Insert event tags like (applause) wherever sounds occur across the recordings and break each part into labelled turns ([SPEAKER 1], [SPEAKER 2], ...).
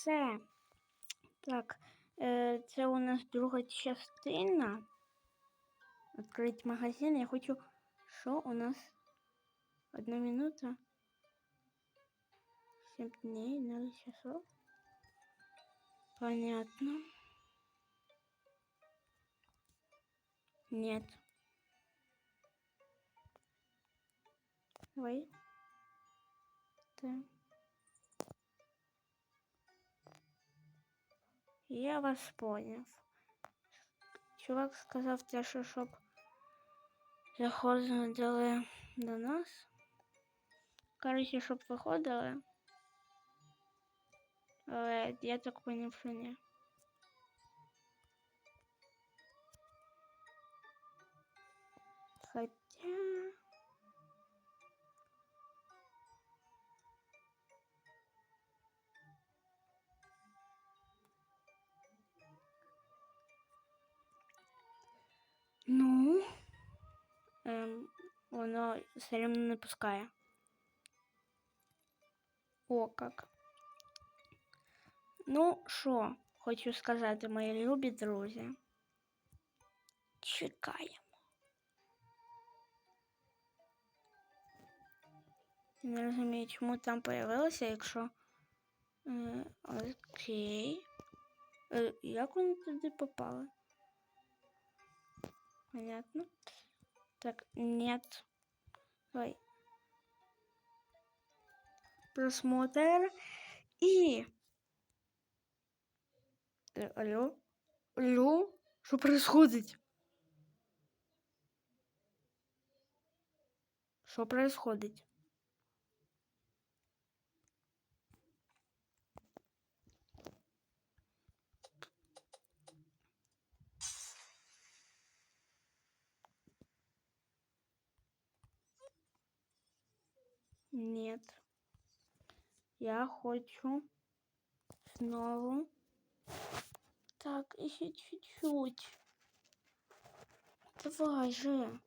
[SPEAKER 1] все. Так, це у нас друга частина. Відкрити магазин. Я хочу. Що у нас? Одна минута. Семь дней, ноль часов. Понятно. Нет. Ой. Да. Я вас понял. Чувак сказав те, що щоб заходили до нас. Короче, щоб виходили. Але я так поняв, що ні. Хотя... воно все рівно не пускає. О, как. Ну, що, хочу сказати, мої любі друзі. Чекаємо. Не розумію, чому там появилося, якщо. Е, окей. Е, як вони туди попали? Понятно. Так, нет. Ой. Просмотр. И... Э, алло? Алло? Что происходит? Что происходит? Нет. Я хочу снова. Так, еще чуть-чуть. Давай же.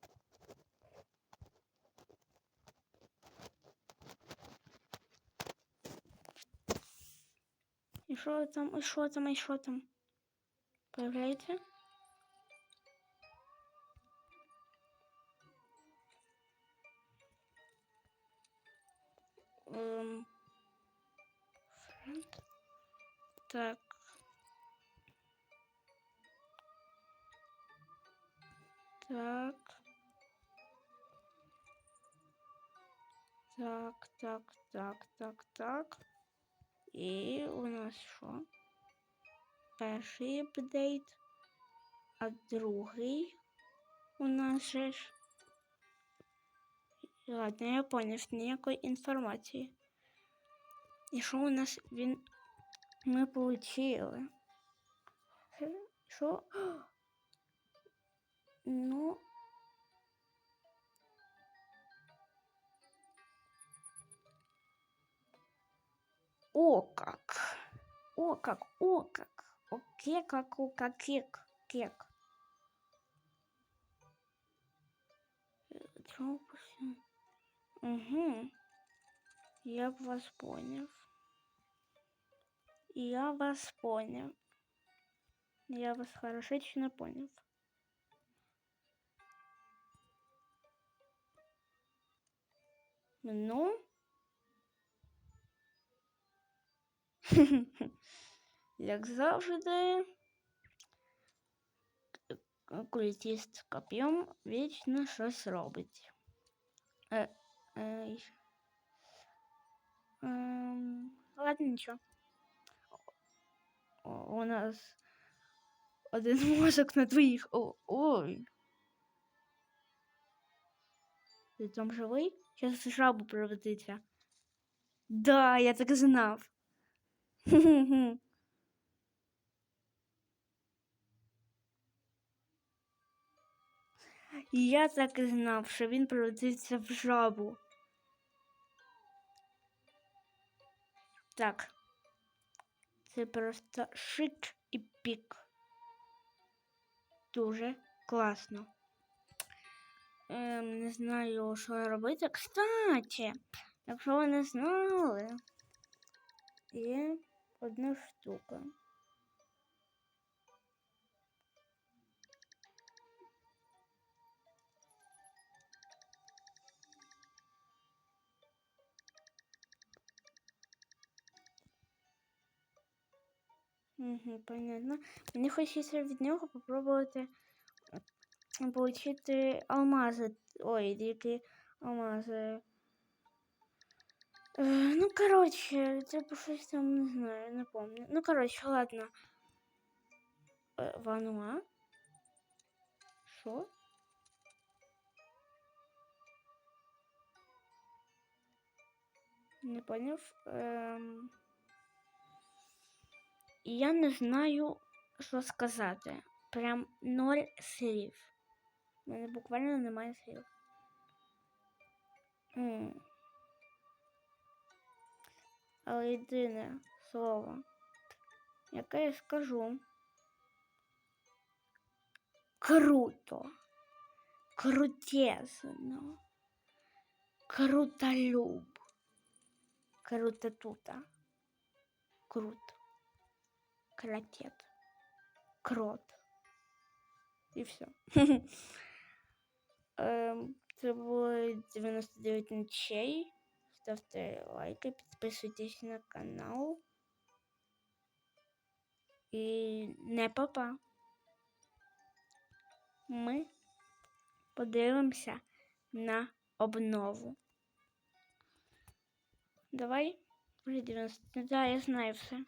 [SPEAKER 1] И что там, и что там, и что там? Появляется? Так, так, так, так. І у нас що? Перший апдейт, а другий у нас же ж. Ладно, я поняв, ніякої інформації. І що у нас він ми получили? Що? (gasps) Ну. О как! О как! О как! Окей, как, о как, кек, кек. Угу. Я вас понял. Я вас понял. Я вас хорошечно понял. Ну. (laughs) Як завжди, культист коп'єм вічно щось робить. Е, е, е, ладно, нічого. У нас один (laughs) мозок на двоїх. О, ой. Ти там живий? Сейчас жабу превратиться. Да, я так знав. Я так і знав, що він превратиться в жабу. Так. Це просто шик і пік. Дуже класно. Ем, не знаю, що робити. Кстати, якщо ви не знали, є одна штука. Угу, понятно. Мені хочеться від нього попробувати отримати алмази. Ой, які алмази. Е, ну, коротше, це щось там не знаю, не помню. Ну, коротше, ладно. Е, Вануа? Що? Не поняв. Ем... Я не знаю, що сказати. Прям ноль слів. У мене буквально немає слів. М. Але єдине слово, яке я скажу. Круто. Крутезно. Крутолюб. Круто тута. Круто. Кротет. Крот. І все. Це було 99 ночей. Ставте лайки, підписуйтесь на канал. І не папа. Ми подивимося на обнову. Давай. Вже 90. Да, я знаю все.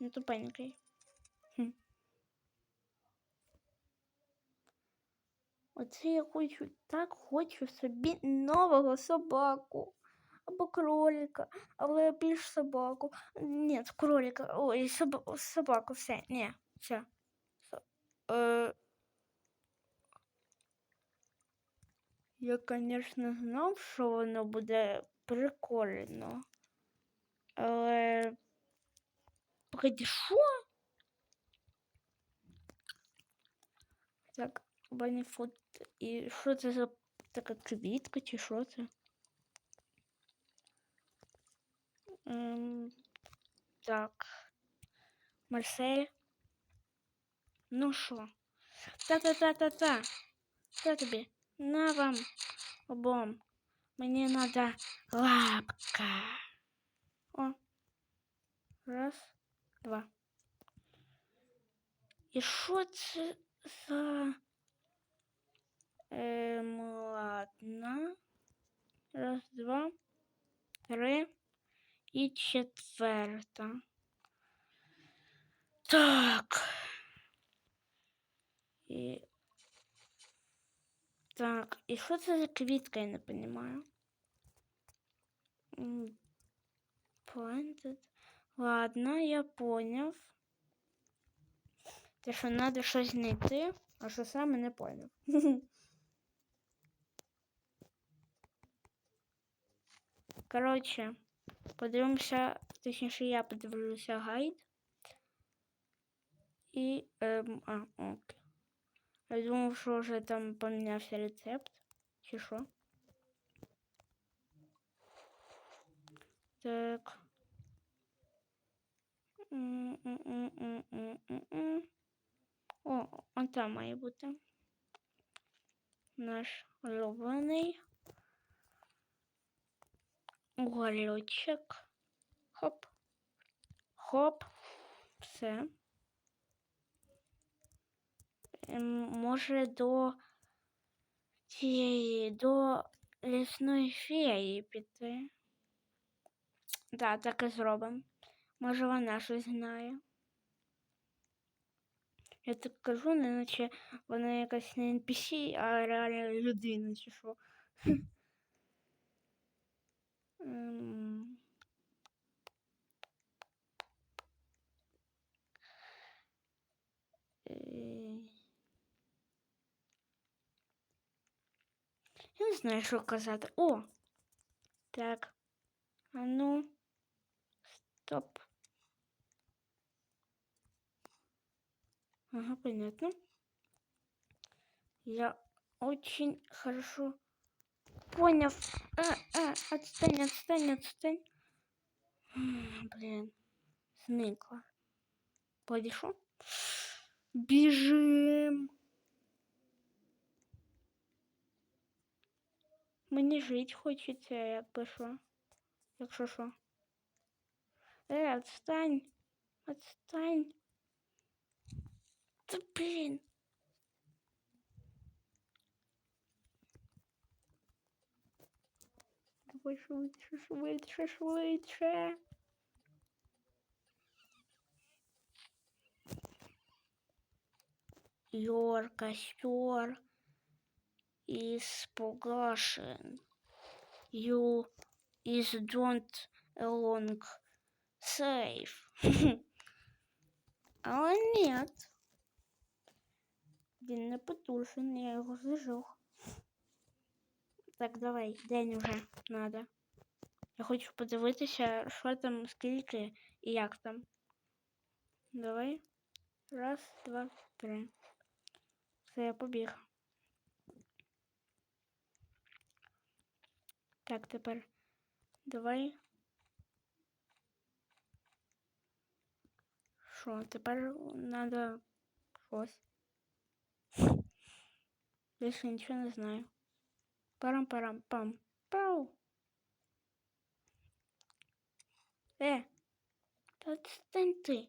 [SPEAKER 1] Не тупенький. Хм. Оце я хочу, так хочу собі нового собаку. Або кролика, але більш собаку. Ні, кролика. Ой, соб... собаку, все. Ні, все. Е... Я, звісно, знав, що воно буде прикольно. Але... Погоди, що? Так, баніфут. І що це за така квітка, чи що це? так. Марсель. Ну що? Та-та-та-та-та. Що тобі? На вам обом. Мені надо лапка. О. Раз, два. І що це за... Ем, ладно. Раз, два, три І четверта. Так. І... Так, і що це за квітка, я не понимаю. Planted. Ладно, я поняв. Те, що треба щось знайти, а що саме не поняв. (laughs) Коротше, подивимося, точніше я подивлюся гайд. І... Ем, а, окей. Я думав, що вже там помінявся рецепт. Чи що? Так. О, он там має бути. Наш улюблений. угольочок. Хоп. Хоп. Все. Може до цієї, до лісної феї піти. Да, так і зробимо. Може вона щось знає. Я так кажу, не наче вона якась не NPC, а реально людина, чи що. Я не знаю, що казати. О! Так. А ну. Стоп. Ага, понятно. Я очень хорошо понял. А, а, отстань, отстань, отстань. Блин. зникла. Подійшов? Біжим. Мені жить хочеться, якби що. Якщо що. Е, отстань. Отстань. Та блін. Давай швидше, швидше, швидше. Your костер is. You is don't along safe. (laughs) Але нет. Він не потушен, я його зажег. Так, давай, день уже надо. Я хочу подивитися, що там, скільки і як там. Давай. Раз, два, три. Все, я побіг. Так, тепер давай. Що, тепер надо щось. Більше нічого не знаю. Парам-парам-пам. Пау. Е, та відстань ти.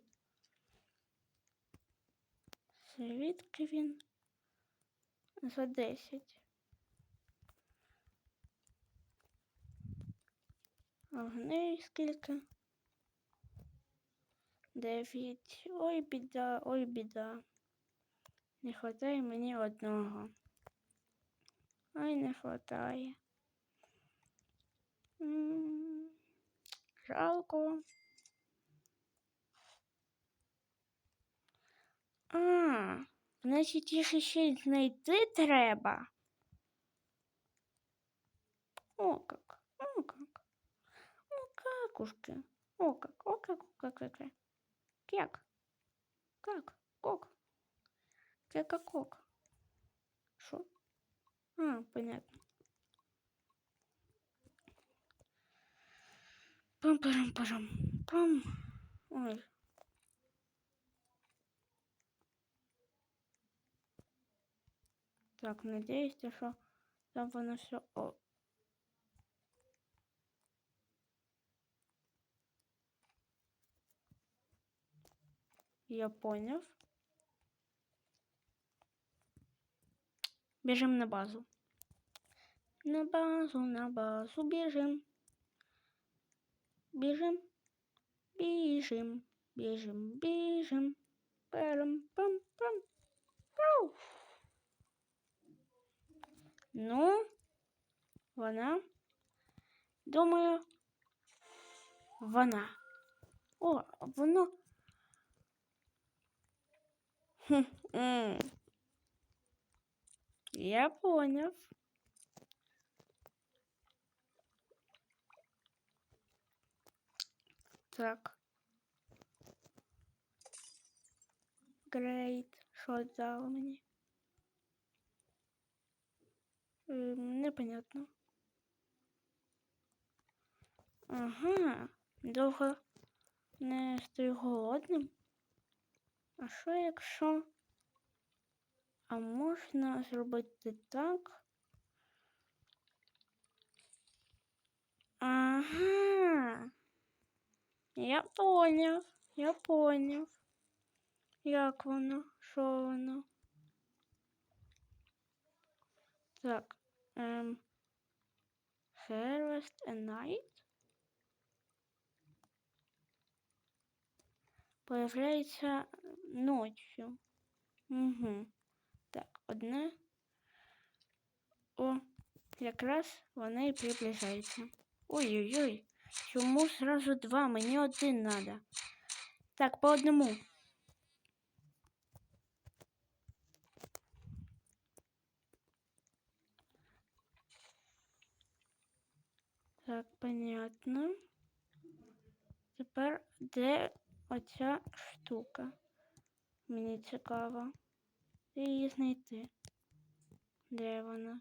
[SPEAKER 1] Звідки він? За десять. А в неї скільки? Дев'ять. Ой, біда, ой, біда. Не хватає мені одного. Ой, не хватає. М -м, жалко. А, значить, їх ще знайти треба. О, как, о, как. О, какушки. О, как, о, как, о, как, как. Как? Как? Кок? Кека-кок. Шо? А, понятно. Пам-парам-парам. Пам. Ой. Так, надеюсь, что там воно все... О. Я понял. Бежим на базу. На базу, на базу бежим. Бежим. Бежим. Бежим, бежим. Парам-пам-пам. Пау. Ну, вона. Думаю, вона. О, воно. Хм, Я понял. Так. Грейт. Що дало мені? Непонятно. Ага, довго не стою голодним. А що якщо? А можна зробити так? Ага. Я поняв, я поняв. Як воно? Що воно? Так. Ем. Harvest a night. Появляється ночью. Угу. Так, одне. О, якраз вона і приближається. Ой-ой-ой. Чому сразу два? Мені один надо. Так, по одному. Так, понятно. Тепер де оця штука? Мені цікаво. Де її знайти? Де вона?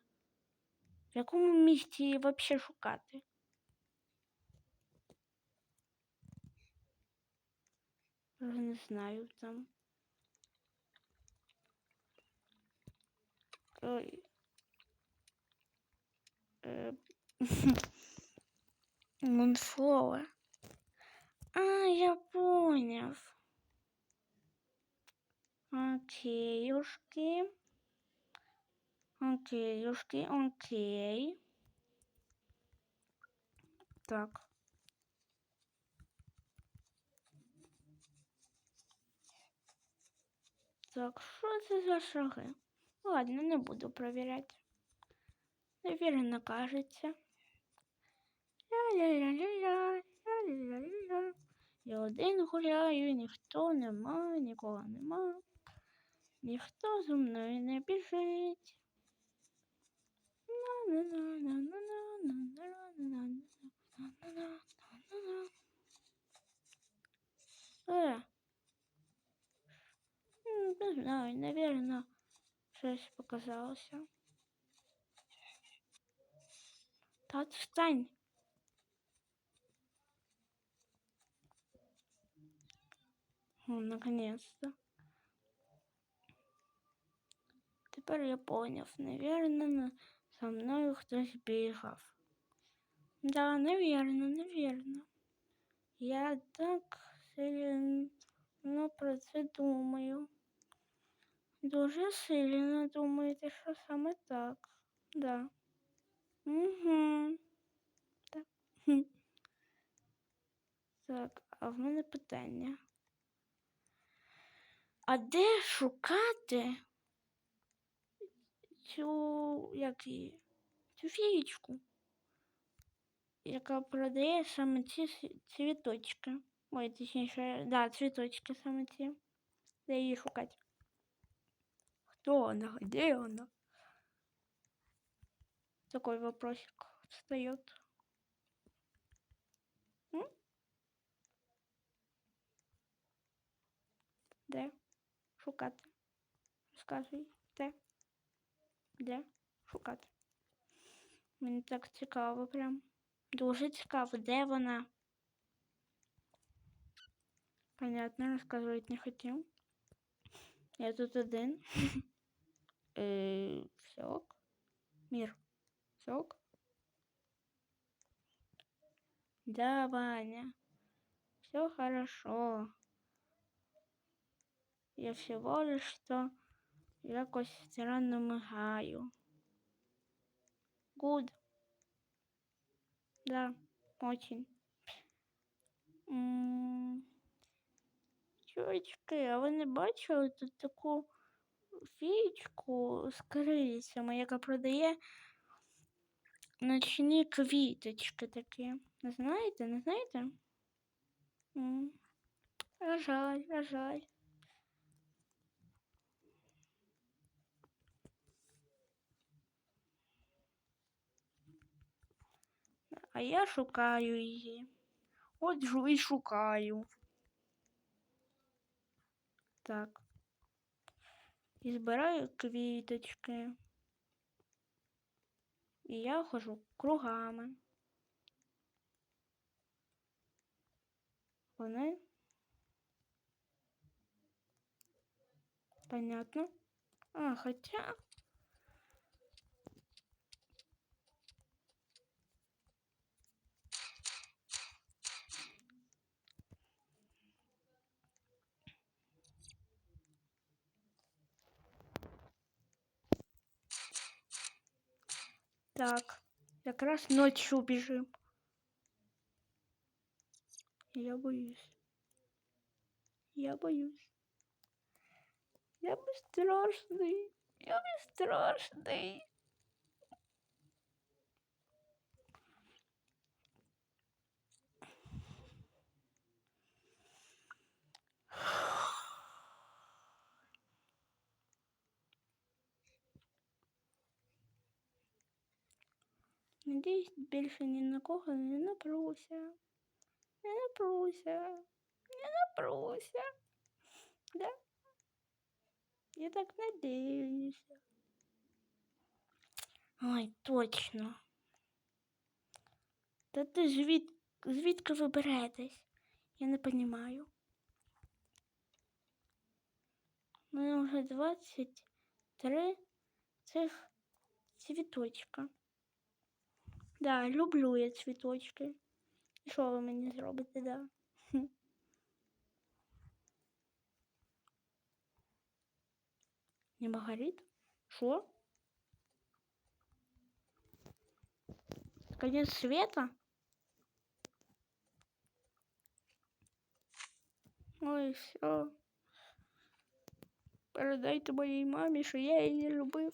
[SPEAKER 1] В якому місці її взагалі шукати? Вже не знаю там. Ой. Е, (laughs) Монфлоуер. А, я поняв. Окейушки. Окейушки, окей. Так. Так, що це за шаги? Ладно, не буду проверять. Наверное, кажется. Ля-ля-ля-ля-ля, ля-ля-ля-ля. Я один гуляю, ніхто нема, нікого нема. Никто зо мной не біжить. Не знаю, наверное, щось показался. Та встань. Ну, наконец-то. Тепер я поняв. За мною хтось бігав. Да, наверно, наверно. Я так сильно про це думаю. Дуже сильно думаєте, що саме так. Да. Угу. Так. (laughs) Так, а в мене питання. А де шукати цю як її? Цю фієчку, яка продає саме ці цвіточки. Ой, точніше, да, цвіточки саме ці. Де її шукати? Хто вона? Де вона? Такой вопросик встает. М? Де? Шукати. Розказуй, де? Де? Шукати. Мені так цікаво прям. Дуже цікаво, де вона? Понятно, розказувати не хотів. Я тут один. (laughs) Е, все ок. Мир. Все ок? Да, Ваня. Все хорошо. Я всего лишь что якось странно мигаю. Гуд. Да, очень. Чувачки, а ви не бачили тут таку фієчку з крильцями, яка продає ночні квіточки такі. Не знаєте, не знаєте? А жаль, а жаль. А я шукаю її. От жу і шукаю. Так. І збираю квіточки. І я хожу кругами. Вони. Понятно. А, хотя. Так, как раз ночью бежим. Я боюсь. Я боюсь. Я бесстрашный. Я бесстрашный. Yeah. Надіюсь, більше ні на кого не напруся. Не напруся. Не напруся. Да? Я так надіюся. Ой, точно. Та ти звід... звідки ви? Я не розумію. У мене вже 23 цих цвіточка. Да, люблю я цвіточки. І що ви мені зробите, да? Хм. Не горит? Что? Конец света? Ой, все. Передайте моїй мамі, що я її любив.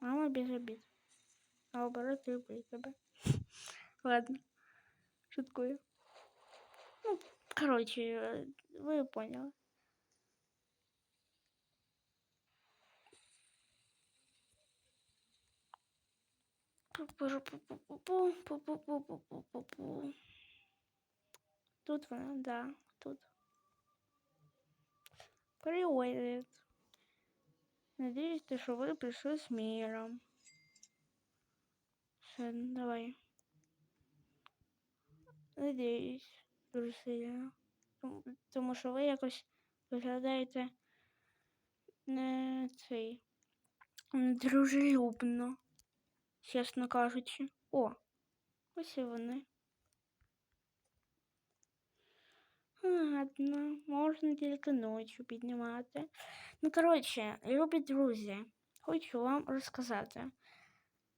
[SPEAKER 1] Мама без обид. Наоборот, люблю тебя. (laughs) Ладно. Шуткую. Ну, короче, э, вы поняли. Тут вона, да, тут. Привет. Надеюсь, что вы пришли с миром. Все, давай. Надіюсь, дуже сильно. Тому що ви якось виглядаєте не цей дружелюбно, чесно кажучи. О, ось і вони. Ладно, можна тільки ночі піднімати. Ну, коротше, любі друзі, хочу вам розказати.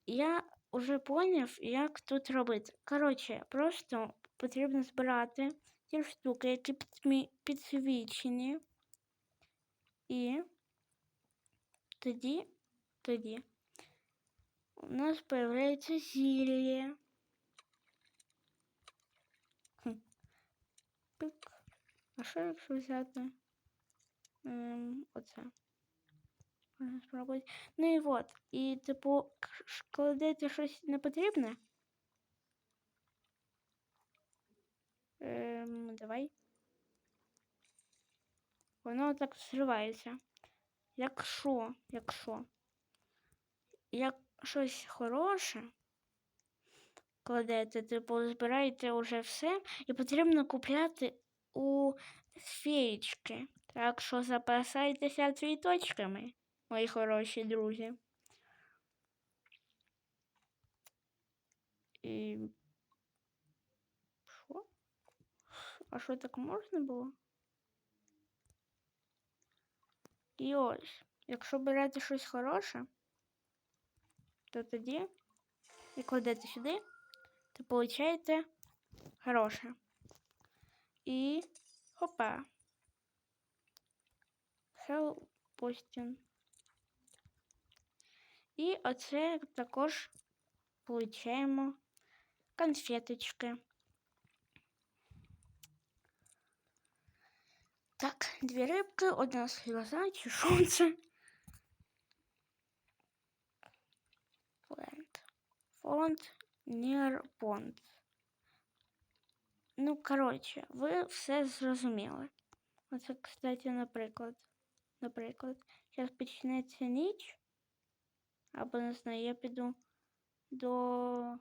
[SPEAKER 1] Я вже поняв, як тут робити. Коротше, просто потрібно збирати ті штуки, які підсвічені. І тоді, тоді у нас з'являється зілля. А що якщо взяти ем, оце? Ну і от. І, типу, кладете щось непотрібне. Ем, давай. Воно так зривається. Якщо, якщо, як щось хороше, кладете, типу, збираєте вже все, і потрібно купляти у феєчки. Так що запасайтеся цвіточками, мої хороші друзі. І А що так можна було? І ось, якщо берете щось хороше, то тоді і кладете сюди, то получаєте хороше. І хопа. Хелпостін. І оце також получаємо конфеточки. Так, дві рибки, одна сльоза, чи що це? Фонд. Фонд Нірпонд. Ну, коротше, ви все зрозуміли. Оце, кстати, наприклад. Наприклад, зараз почнеться ніч. Або не знаю, я піду до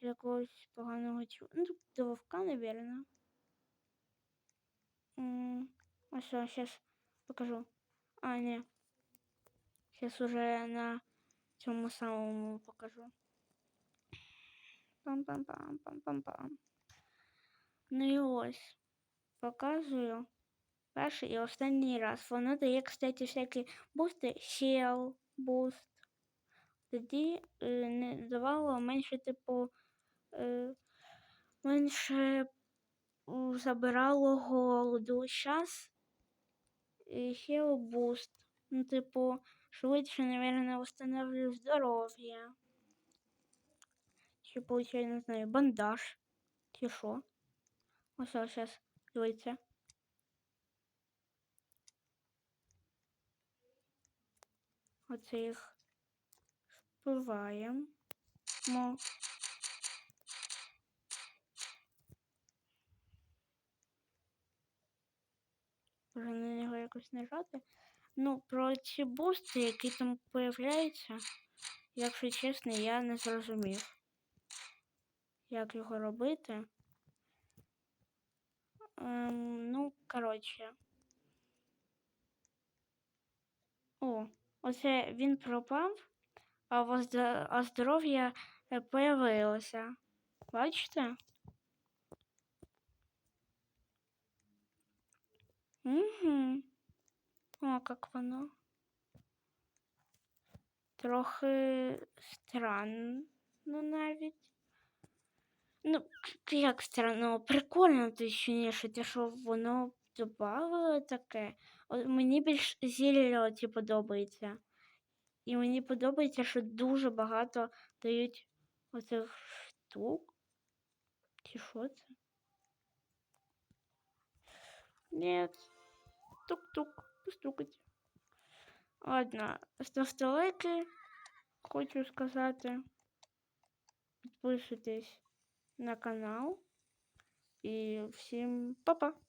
[SPEAKER 1] якогось поганого чу. Ну, до вовка, напевно. А все, сейчас покажу. А, не. Сейчас уже на цьому самому покажу. Пам-пам-пам-пам-пам-пам. Ну і ось. Показую перший і останній раз. Воно дає, кстати, всякі бусти, Shell, буст. Тоді е, не давало менше, типу, е, менше забирало голоду. Зараз Heal Boost. Ну, типу, швидше, наверное, восстановлю здоров'я. Чи получаю, не знаю, бандаж. Чи що. Ось зараз, дивіться. Оце їх спиваємо. Може на нього якось нажати. Ну, про ці бусти, які там появляються, якщо чесно, я не зрозумів, як його робити. Ем, ну, коротше. О, оце він пропав, а, а здоров'я е, появилося. Бачите? Угу. О, як воно. Трохи странно навіть. Ну, як странно, прикольно точніше, те, що воно додавало таке. От мені більш зіллоті подобається. І мені подобається, що дуже багато дають оцих штук. Чи що це? Нет. Тук-тук. Постукать. Ладно, ставте лайки. Хочу сказати. Підписуйтесь на канал. І всім па-па!